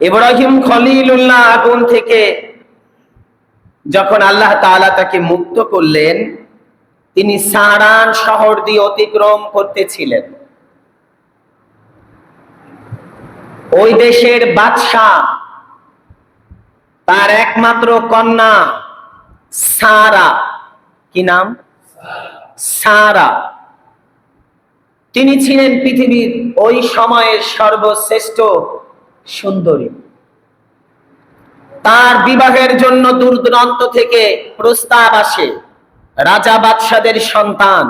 ইব্রাহিম খলিলুল্লাহ আগুন থেকে যখন আল্লাহ তাআলা তাকে মুক্ত করলেন, তিনি সারান শহর দিয়ে অতিক্রম করতেছিলেন। ওই দেশের বাদশাহ, তার একমাত্র কন্যা সারা। কি নাম? সারা। তিনি ছিলেন পৃথিবীর ওই সময়ের সর্বশ্রেষ্ঠ সুন্দরী। তার বিবাহের জন্য দূর দূরান্ত থেকে প্রস্তাব আসে, রাজা বাদশাদের সন্তান।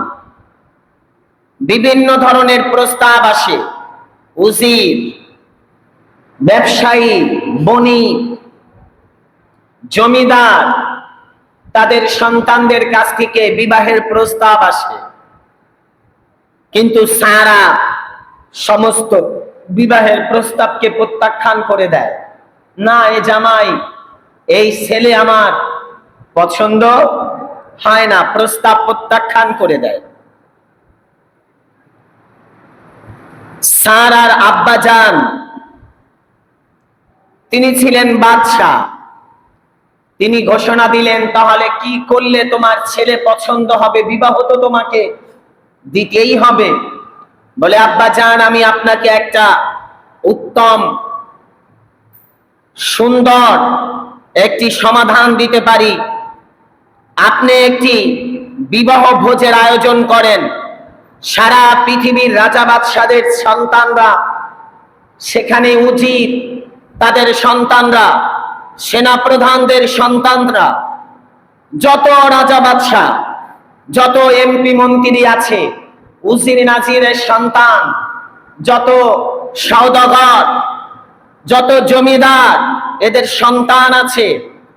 বিভিন্ন ধরনের প্রস্তাব আসে, উজির, ব্যবসায়ী, বণিক, জমিদার, তাদের সন্তানদের কাছ থেকে বিবাহের প্রস্তাব আসে। কিন্তু সারা সমস্ত বিবাহের প্রস্তাবকে প্রত্যাখ্যান করে দেয়। না, এ জামাই, এই ছেলে আমার পছন্দ হয় না, প্রস্তাব প্রত্যাখ্যান করে দেয়। সার আর আব্বা যান, তিনি ছিলেন বাদশাহ। তিনি ঘোষণা দিলেন, তাহলে কি করলে তোমার ছেলে পছন্দ হবে? বিবাহ তো তোমাকে দিতেই হবে। বলে, আব্বা যান আমি আপনাকে একটা উত্তম, সুন্দর একটি সমাধান দিতে পারি। আপনি একটি বিবাহ ভোজের আয়োজন করেন। সারা পৃথিবীর রাজা বাদশাদের সন্তানরা, সেখানে উচিত তাদের সন্তানরা সেনা প্রধানদের সন্তানরা, যত রাজা বাদশাহ, যত এমপি মন্ত্রী আছে উজির নাজিরের সন্তান, যত সৌদাগর যত জমিদার এদের সন্তান আছে,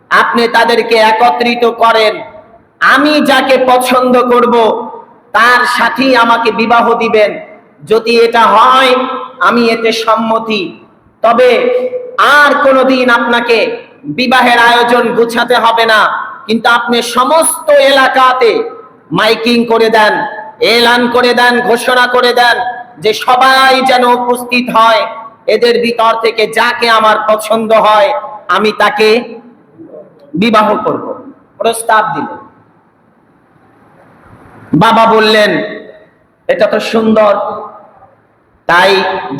আপনি তাদেরকে একত্রিত করেন। আমি যাকে পছন্দ করব, তার সাথেই আমাকে বিবাহ দিবেন। যদি এটা হয়, আমি এতে সম্মতি। তবে আর কোনোদিন আপনাকে বিবাহের আয়োজন গুছাতে হবে না। কিন্তু আপনি সমস্ত এলাকাতে মাইকিং করে দেন। এলান করে দেন, ঘোষণা করে দেন যে সবাই যেন উপস্থিত হয়, এদের ভিতর থেকে যাকে আমার পছন্দ হয়, আমি তাকে বিবাহ করব। প্রস্তাব দিলেন বাবা বললেন, এটা তো সুন্দর। তাই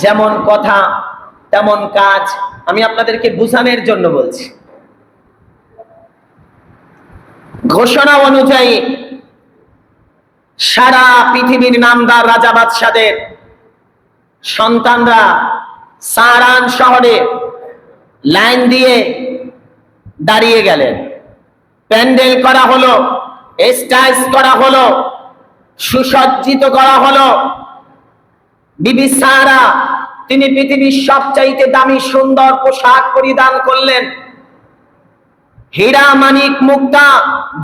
যেমন কথা, তেমন কাজ আমি আপনাদেরকে বুঝানোর জন্য বলছি। ঘোষণা অনুযায়ী সারা পৃথিবীর নামদার রাজা বাদশাদের সন্তানরা সারান শহরে লাইন দিয়ে দাঁড়িয়ে গেলেন। প্যান্ডেল করা হলো স্টাইজ করা হলো, সুসজ্জিত করা হলো। বিবি সারা, তিনি পৃথিবীর সবচাইতে দামি সুন্দর পোশাক পরিধান করলেন। হীরা, মানিক, মুক্তা,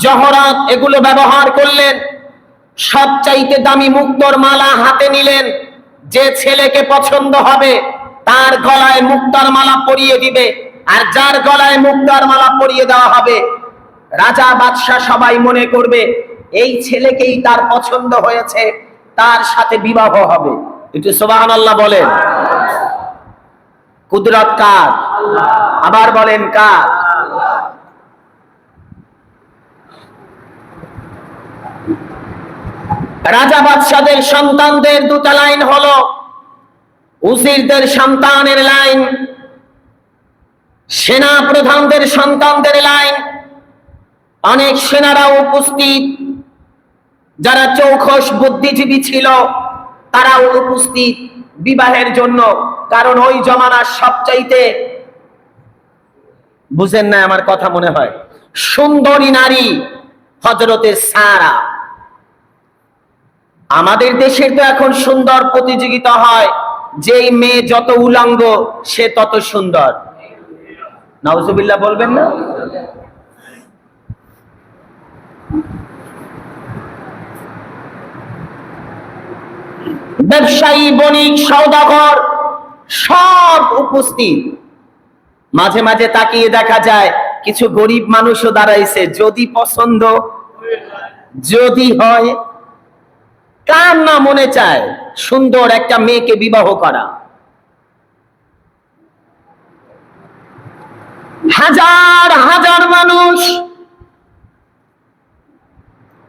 জহরত এগুলো ব্যবহার করলেন। সবচাইতে দামি মুক্তর মালা হাতে নিলেন। যে ছেলেকে পছন্দ হবে, তার গলায় মুক্তার মালা পরিয়ে দিবে। আর যার গলায় মুক্তার মালা পরিয়ে দেওয়া হবে, রাজা বাদশাহ সবাই মনে করবে, এই ছেলেকেই তার পছন্দ হয়েছে, তার সাথে বিবাহ হবে। একটু সোবাহান আল্লাহ বলেন। কুদরত কার? আবার বলেন কার? রাজা বাদশাদের সন্তানদের দুটা লাইন হলো, উজিরদের সন্তানের লাইন সেনা প্রধানদের সন্তানদের লাইন। অনেক সেনারা উপস্থিত, যারা চৌখস বুদ্ধিজীবী ছিল, তারাও উপস্থিত বিবাহের জন্য, কারণ ওই জমানার সবচাইতে, বুঝেন না আমার কথা মনে হয়, সুন্দরী নারী হজরতের সারা। আমাদের দেশের তো এখন সুন্দর প্রতিযোগিতা হয়। যেই মেয়ে যত উলাঙ্গ, সে তত সুন্দর। নাউজুবিল্লাহ বলবেন না? ব্যবসায়ী, বণিক সৌদাগর সব উপস্থিত। মাঝে মাঝে তাকিয়ে দেখা যায়, কিছু গরিব মানুষও দাঁড়াইছে। যদি পছন্দ, যদি হয় কার না মনে চায় সুন্দর একটা মেয়েকে বিবাহ করা? হাজার হাজার মানুষ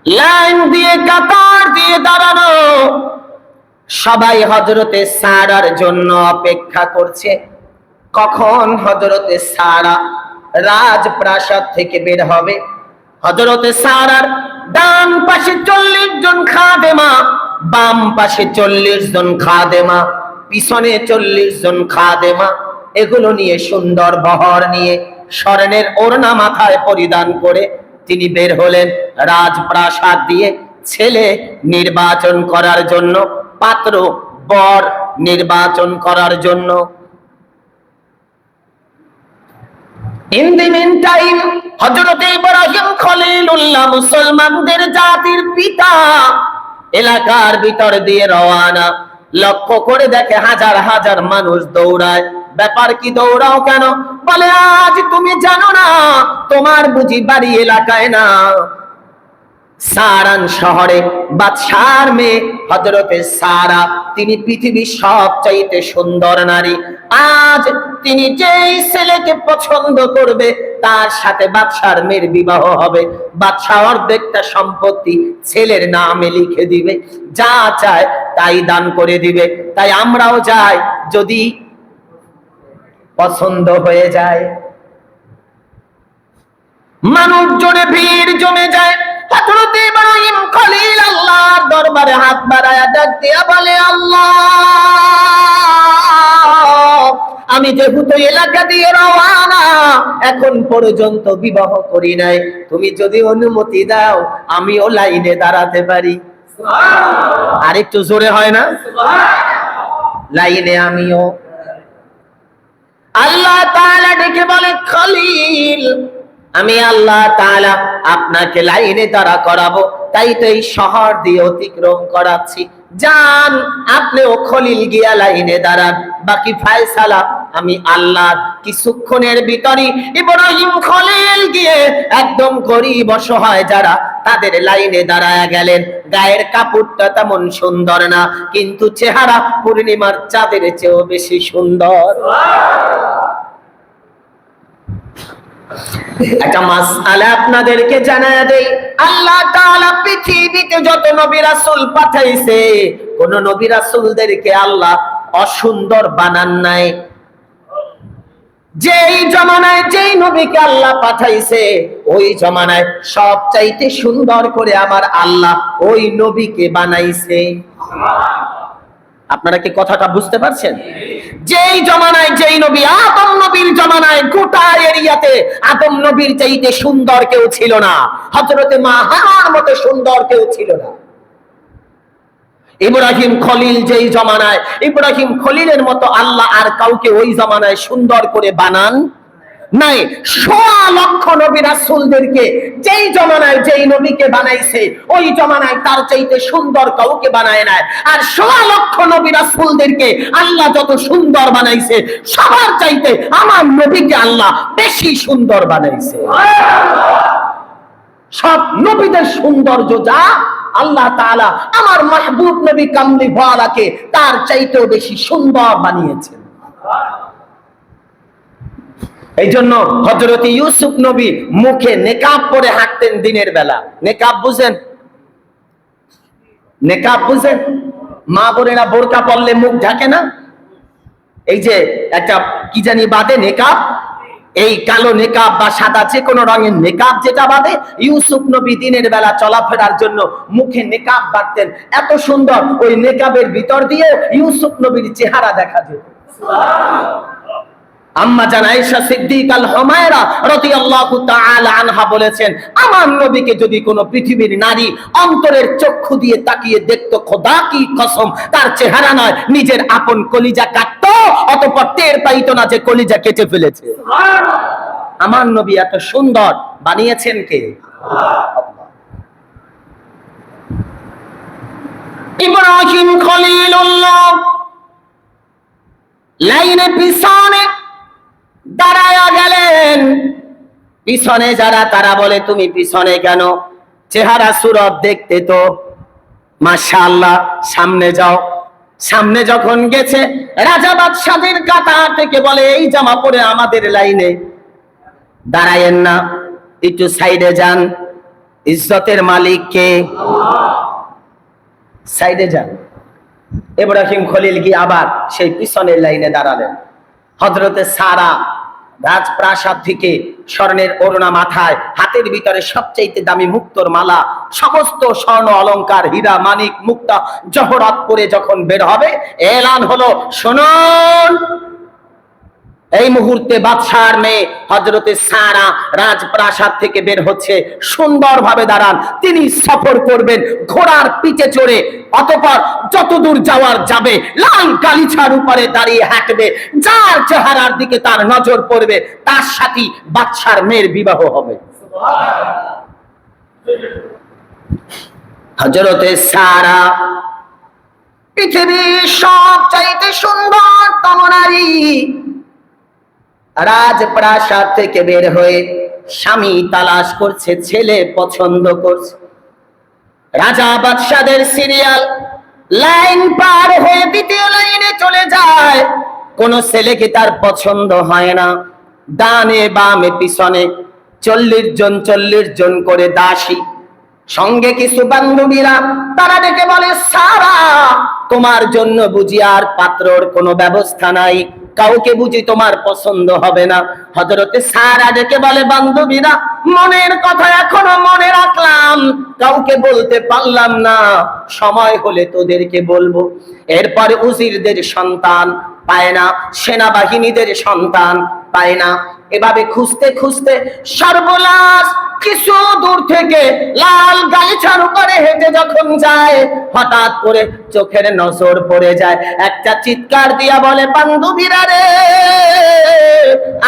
লাইন দিয়ে, কাতার দিয়ে দাঁড়ানো। সবাই হজরতে সারার জন্য অপেক্ষা করছে। কখন হজরতে সারা রাজপ্রাসাদ থেকে বের হবে? হজরতে সারার ডান পাশে চল্লিশ জন খাদেমা, বাম পাশে চল্লিশ জন খাদেমা, পিছনে চল্লিশ জন খাদেমা। এগুলো নিয়ে সুন্দর বহর নিয়ে স্বর্ণের ওড়না মাথায় পরিধান করে তিনি বের হলেন রাজপ্রাসাদ দিয়ে ছেলে নির্বাচন করার জন্য, পাত্র বর নির্বাচন করার জন্য। ইন দি মিন টাইম হযরত ইব্রাহিম খলিলুল্লাহ মুসলমানদের জাতির পিতা এলাকার ভিতর দিয়ে রওয়ানা লক্ষ্য করে দেখে হাজার হাজার মানুষ দৌড়ায়। ব্যাপার কি দৌড়াও কেন? বলে, আজ তুমি জানো না, তোমার বুঝি বাড়ি এলাকায় না। সারান শহরে বাদশার মেয়ে হজরতে সারা। তিনি পৃথিবীর সবচাইতে সুন্দর নারী। আজ তিনি যেই ছেলেকে পছন্দ করবে, তার সাথে বাদশার মেয়ের বিবাহ হবে। বাদশাহ অর্ধেকটা সম্পত্তি ছেলের নামে লিখে দিবে। যা চায় তাই দান করে দিবে। তাই আমরাও যাই, যদি পছন্দ হয়ে যায়। মানুষ জোরে ভিড় জমে যায়। হযরত ইব্রাহিম খলিল আল্লাহর দরবারে হাত বাড়ায়া ডাক দিয়া বলে আল্লাহ আমি যেহেতু এলাকা দিয়ে রওয়ানা এখন পর্যন্ত বিবাহ করি নাই। তুমি যদি অনুমতি দাও আমিও লাইনে দাঁড়াতে পারি। আর একটু জোরে হয় না? লাইনে আমিও। আল্লাহ তাআলা ডেকে বলে খলিল আমি আল্লাহ তাআলা আপনাকে লাইনে দাঁড়া করাবো। তাই তো এই শহর দিয়ে অতিক্রম করাচ্ছি। যান, আপনিও খলিল গিয়া লাইনে দাঁড়ান। বাকি ফায়সালা আমি আল্লাহ কিছুক্ষণের ভিতরই ইব্রাহিম খলিল গিয়ে একদম গরিব অসহায় যারা তাদের লাইনে দাঁড়ায় গেলেন। গায়ের কাপড়টা তেমন সুন্দর না, কিন্তু চেহারা পূর্ণিমার চাঁদের চেয়েও বেশি সুন্দর। একটা মাসআলা আপনাদেরকে জানায় দেই। আল্লাহ তাআলা পৃথিবীতে যত নবী রাসূল পাঠাইছে, কোন নবী রাসূলদেরকে আল্লাহ অসুন্দর বানান নাই। যেই জমানায় যেই নবীকে আল্লাহ পাঠাইছে, ওই জমানায় সব চাইতে সুন্দর করে আমার আল্লাহ ওই নবীকে বানাইছে। আপনারা কি কথাটা বুঝতে পারছেন? যেই জমানায়, যেই নবী, আদম নবীর জমানায় গোটা এরিয়াতে, আদম নবীর চাইতে সুন্দর কেউ ছিল না। হজরতে মা হার মতো সুন্দর কেউ ছিল না। ইব্রাহিম খলিল যেই জমানায়, ইব্রাহিম খলিলের মতো আল্লাহ আর কাউকে ওই জমানায় সুন্দর করে বানান নাই। সোয়া লক্ষ নবী রাসূলদেরকে, যেই জমানায় যেই নবীকে বানাইছে, ওই জমানায় তার চাইতে সুন্দর কাউকে বানায় নাই। আর সোয়া লক্ষ নবী রাসূলদেরকে আল্লাহ যত সুন্দর বানাইছে, সবার চাইতে আমার নবীকে আল্লাহ বেশি সুন্দর বানাইছে। সব নবীদের সৌন্দর্য যা আল্লাহ তাআলা আমার মাহবুব নবী কামলি ভালাকে তার চাইতেও বেশি সুন্দর বানিয়েছেন। এই জন্য হজরত ইউসুফ নবী মুখে নেকাব পরে হাঁটতেন দিনের বেলা। নেকাব বুঝেন? নেকাব বুঝেন? মা বোনেরা বোরকা পরলে মুখ ঢাকে না? এই যে একটা কি জানি বাদে নেকাব? এই কালো নেকাব বা সাদা যে কোনো রঙের নেকাব যেটা বাদে ইউসুফ নবী দিনের বেলা চলাফেরার জন্য মুখে নেকাব বাঁধতেন। এত সুন্দর ওই নেকাবের ভিতর দিয়ে ইউসুফ নবীর চেহারা দেখা যেত। আম্মা জান আয়েশা সিদ্দিক আল হুমায়রা রাদিয়াল্লাহু তাআলা আনহা বলেছেন আমার নবীকে যদি কোনো পৃথিবীর নারী অন্তরের চক্ষু দিয়ে তাকিয়ে দেখতো খোদা কি কসম তার চেহারা নয় নিজের আপন কলিজা কাটতো অতঃপর টের পাইতো না যে কলিজা কেটে ফেলেছে। আমার নবী এত সুন্দর বানিয়েছেন কে? ইব্রাহিম খলিলুল্লাহ লাইনে পিছনে দাঁড়ায়া গেলেন। পিছনে যারা, তারা বলে, তুমি পিছনে কেন? চেহারা সুরত দেখতে তো। মাশাআল্লাহ, সামনে যাও। সামনে যখন গেছে, রাজা বাদশাদের কাতা থেকে বলে, এই জামা পরে আমাদের লাইনে দাঁড়ায়েন না। একটু সাইডে যান। ইজ্জতের মালিক কে? সাইডে যান। ইব্রাহিম খলিল কি আবার সেই পিছনের লাইনে দাঁড়ালেন। হজরতে সারা রাজপ্রাসাদ থেকে স্বর্ণের অরুণা মাথায়, হাতের ভিতরে সবচেয়ে দামি মুক্তর মালা, সমস্ত স্বর্ণ অলঙ্কার, হীরা, মানিক, মুক্তা, জহরাত পরে যখন বের হবে, এলান হলো, শুনুন! এই মুহূর্তে বাদশার মেয়ে হজরতে সারা রাজপ্রাসাদ থেকে বের হচ্ছে। সুন্দরভাবে দাঁড়ান। তিনি সফর করবেন ঘোড়ার পিঠে চড়ে। অতপর যতদূর যাওয়ার যাবে, লাল গালিছার উপরে দাঁড়িয়ে হাঁটবে। যার চেহারার দিকে তার নজর পড়বে, তার সাথে বাদশার মেয়ের বিবাহ হবে। হজরতে সারা পৃথিবীর সব চাইতে সুন্দর তমনারী রাজপ্রাসাদ থেকে বের হয়ে স্বামী তালাশ করছে, ছেলে পছন্দ করছে। রাজা বাদশাদের সিরিয়াল লাইন পার হয়ে দ্বিতীয় লাইনে চলে যায়। কোন ছেলেকে তার পছন্দ হয় না। ডানে বামে পিছনে চল্লিশ জন চল্লিশ জন করে দাসী। সঙ্গে কিছু বান্ধবীরা, তারা ডেকে বলে, সারা, তোমার জন্য বুঝি আর পাত্রর কোনো ব্যবস্থা নাই। কাউকে বুঝি তোমার পছন্দ হবে না। হজরতে সারা ডেকে বলে, বান্ধবীরা, মনের কথা এখনও মনে রাখলাম। কাউকে বলতে পারলাম না। সময় হলে তোদেরকে বলব। এরপরে উজিরদের সন্তান পায় না, সেনাবাহিনীদের সন্তান পায় না। এভাবে খুঁজতে খুঁজতে সর্বনাশ কিছু দূর থেকে লাল গালিচার উপরে হেঁটে যখন যায়, হঠাৎ করে চোখের নজর পড়ে যায়। একটা চিৎকার দিয়া বলে, বান্ধবীরা রে,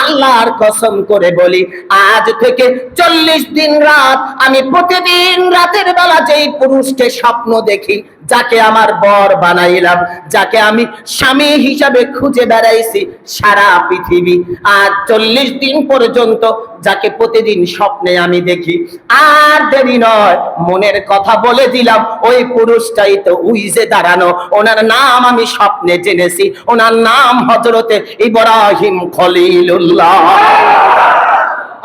আল্লাহর কসম করে বলি, আজ থেকে চল্লিশ দিন রাত, আমি প্রতিদিন রাতের বেলা যেই পুরুষকে স্বপ্ন দেখি যাকে আমার বর বানাইলাম, যাকে আমি স্বামী হিসাবে খুঁজে বেড়াইছি সারা পৃথিবী। আর চল্লিশ দিন পর্যন্ত যাকে প্রতিদিন স্বপ্নে আমি দেখি, আর দেরি নয়, মনের কথা বলে দিলাম, ওই পুরুষটাই তো উইজে দাঁড়ানো, ওনার নাম আমি স্বপ্নে জেনেছি, ওনার নাম হজরতে ইব্রাহিম খলিলুল্লাহ।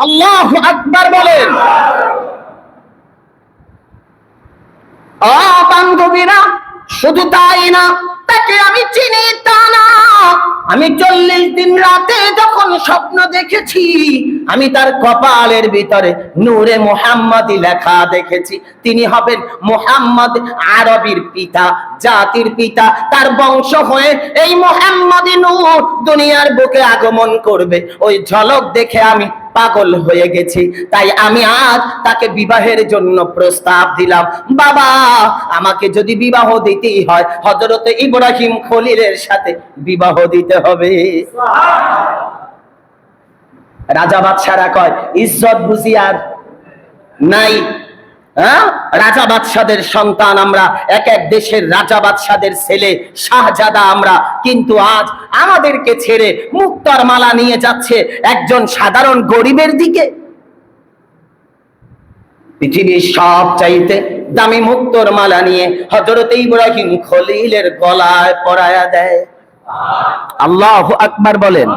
আল্লাহ আকবার বলেন। বান্ধবীরা শুধু তাই না, তাকে আমি চিনি তা না। আমি চল্লিশ দিন রাতে যখন স্বপ্ন দেখেছি, আমি তার কপালের ভিতরে নূরে মোহাম্মদি লেখা দেখেছি। তিনি হবেন মোহাম্মদ আরবির পিতা, জাতির পিতা, তার বংশ হয়ে এই মোহাম্মদি নূর দুনিয়ার বুকে আগমন করবে। ওই ঝলক দেখে আমি পাগল হয়ে গেছি। তাই আমি আজ তাকে বিবাহের জন্য প্রস্তাব দিলাম। বাবা, আমাকে যদি বিবাহ দিতেই হয় হজরত ইব্রাহিম খলিলের সাথে বিবাহ দিতে হবে। রাজা বাদশারা কয়, ইজ্জত বুঝি আর নাই। হ্যাঁ? রাজা বাদশাদের সন্তান আমরা, এক এক দেশের রাজা বাদশাদের ছেলে শাহজাদা আমরা। কিন্তু আজ আমাদেরকে ছেড়ে মুক্তার মালা নিয়ে যাচ্ছে একজন সাধারণ গরিবের দিকে। পৃথিবীর সব চাইতে দামি মুক্তর মালা নিয়ে হজরত ইব্রাহিম খলিলের গলায় পরায়া দেয়। আল্লাহ আকবার বলেন।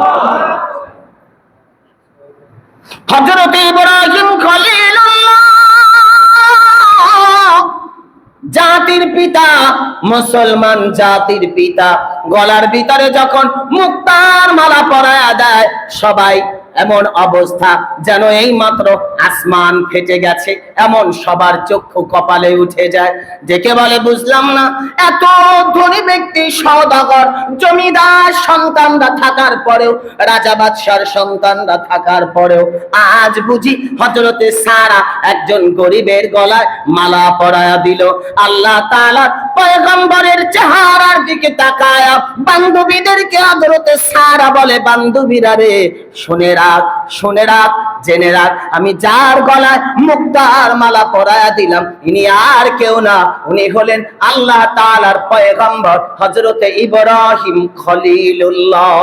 হজরত ইব্রাহিম খলিলুল্লাহ জাতির পিতা মুসলমান জাতির পিতা। গলার ভিতরে যখন মুক্তার মালা পরায়া দেয় সবাই এমন অবস্থা যেন এই মাত্র আসমান ফেটে গেছে, এমন সবার চক্ষু কপালে উঠে যায়। দেখে বলে, বুঝলাম না, এত ধনী ব্যক্তি সদাগর জমিদার সন্তানরা থাকার পরেও, রাজা বাদশার সন্তানরা থাকার পরেও, আজ বুঝি হজরতে সারা একজন গরিবের গলায় মালা পরায়া দিল। আল্লাহ তাআলার পয়গম্বরের চেহারার দিকে তাকায়া বান্ধবীদেরকে হজরতে সারা বলে, বান্ধবীরা রে, শুনে রাখ শুনে রাখ, জেনে রাখ, আমি যার গলায় মুক্তার মালা পরায়া দিলাম, ইনি আর কেউ না। উনি হলেন আল্লাহ তাআলার পয়গম্বর, হযরতে ইব্রাহিম খলিলুল্লাহ।